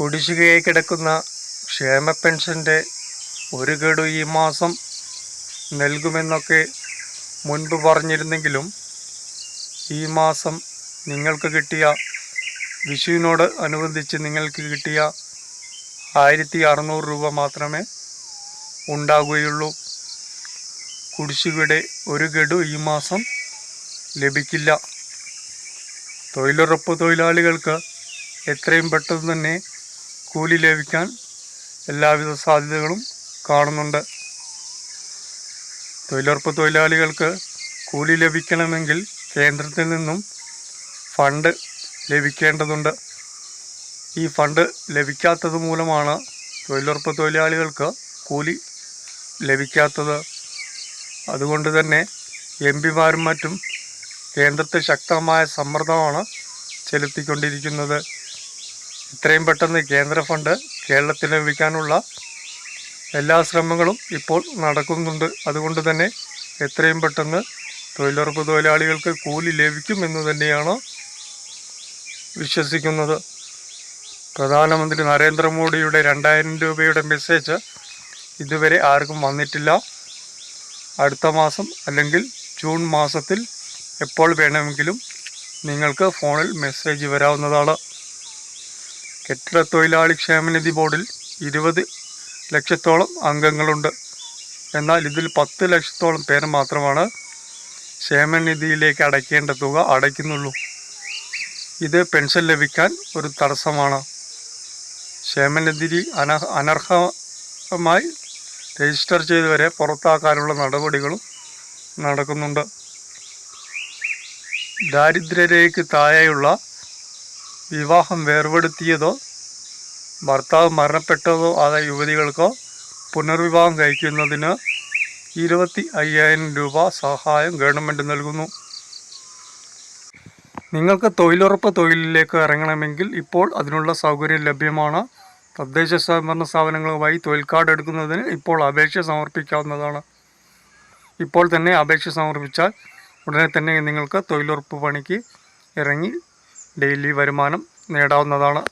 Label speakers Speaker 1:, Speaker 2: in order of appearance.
Speaker 1: കുടിശ്ശികയായി കിടക്കുന്ന ക്ഷേമ പെൻഷന്റെ ഒരു ഗഡു ഈ മാസം നൽകുമെന്നൊക്കെ മുൻപ് പറഞ്ഞിരുന്നെങ്കിലും ഈ മാസം നിങ്ങൾക്ക് കിട്ടിയ വിഷുവിനോട് അനുബന്ധിച്ച് നിങ്ങൾക്ക് കിട്ടിയ ആയിരത്തി അറുന്നൂറ് രൂപ മാത്രമേ ഉണ്ടാകുകയുള്ളൂ. കുടിശ്ശികയുടെ ഒരു ഗഡു ഈ മാസം ലഭിക്കില്ല. തൊഴിലുറപ്പ് തൊഴിലാളികൾക്ക് എത്രയും പെട്ടെന്ന് തന്നെ കൂലി ലഭിക്കാൻ എല്ലാവിധ സാധ്യതകളും കാണുന്നുണ്ട്. തൊഴിലുറപ്പ് തൊഴിലാളികൾക്ക് കൂലി ലഭിക്കണമെങ്കിൽ കേന്ദ്രത്തിൽ നിന്നും ഫണ്ട് ലഭിക്കേണ്ടതുണ്ട്. ഈ ഫണ്ട് ലഭിക്കാത്തത് മൂലമാണ് തൊഴിലുറപ്പ് തൊഴിലാളികൾക്ക് കൂലി ലഭിക്കാത്തത്. അതുകൊണ്ട് തന്നെ എം പിമാരും മറ്റും കേന്ദ്രത്തിൽ ശക്തമായ സമ്മർദ്ദമാണ് ചെലുത്തിക്കൊണ്ടിരിക്കുന്നത്. ഇത്രയും പെട്ടെന്ന് കേന്ദ്ര ഫണ്ട് കേരളത്തിൽ ലഭിക്കാനുള്ള എല്ലാ ശ്രമങ്ങളും ഇപ്പോൾ നടക്കുന്നുണ്ട്. അതുകൊണ്ട് തന്നെ എത്രയും പെട്ടെന്ന് തൊഴിലുറപ്പ് തൊഴിലാളികൾക്ക് കൂലി ലഭിക്കുമെന്ന് തന്നെയാണ് വിശ്വസിക്കുന്നത്. പ്രധാനമന്ത്രി നരേന്ദ്രമോദിയുടെ രണ്ടായിരം രൂപയുടെ മെസ്സേജ് ഇതുവരെ ആർക്കും വന്നിട്ടില്ല. അടുത്ത മാസം അല്ലെങ്കിൽ ജൂൺ മാസത്തിൽ എപ്പോൾ വേണമെങ്കിലും നിങ്ങൾക്ക് ഫോണിൽ മെസ്സേജ് വരാവുന്നതാണ്. കെട്ടിട തൊഴിലാളി ക്ഷേമനിധി ബോർഡിൽ ഇരുപത് ലക്ഷത്തോളം അംഗങ്ങളുണ്ട്. എന്നാൽ ഇതിൽ പത്ത് ലക്ഷത്തോളം പേര് മാത്രമാണ് ക്ഷേമനിധിയിലേക്ക് അടയ്ക്കേണ്ട തുക അടയ്ക്കുന്നുള്ളൂ. ഇത് പെൻഷൻ ലഭിക്കാൻ ഒരു തടസ്സമാണ്. ക്ഷേമനിധി അന അനർഹമായി രജിസ്റ്റർ ചെയ്തവരെ പുറത്താക്കാനുള്ള നടപടികളും നടക്കുന്നുണ്ട്. ദാരിദ്ര്യരേഖയ്ക്ക് താഴെയുള്ള വിവാഹം വേർപെടുത്തിയതോ ഭർത്താവ് മരണപ്പെട്ടതോ ആയ യുവതികൾക്കോ പുനർവിവാഹം കഴിക്കുന്നതിന് ഇരുപത്തി അയ്യായിരം രൂപ സഹായം ഗവൺമെന്റ് നൽകുന്നു. നിങ്ങൾക്ക് തൊഴിലുറപ്പ് തൊഴിലിലേക്ക് ഇറങ്ങണമെങ്കിൽ ഇപ്പോൾ അതിനുള്ള സൗകര്യം ലഭ്യമാണ്. തദ്ദേശ സ്വയംഭരണ സ്ഥാപനങ്ങളുമായി തൊഴിൽ കാർഡ് എടുക്കുന്നതിന് ഇപ്പോൾ അപേക്ഷ സമർപ്പിക്കാവുന്നതാണ്. ഇപ്പോൾ തന്നെ അപേക്ഷ സമർപ്പിച്ചാൽ ഉടനെ തന്നെ നിങ്ങൾക്ക് തൊഴിലുറപ്പ് പണിക്ക് ഇറങ്ങി ഡെയിലി വരുമാനം നേടാവുന്നതാണ്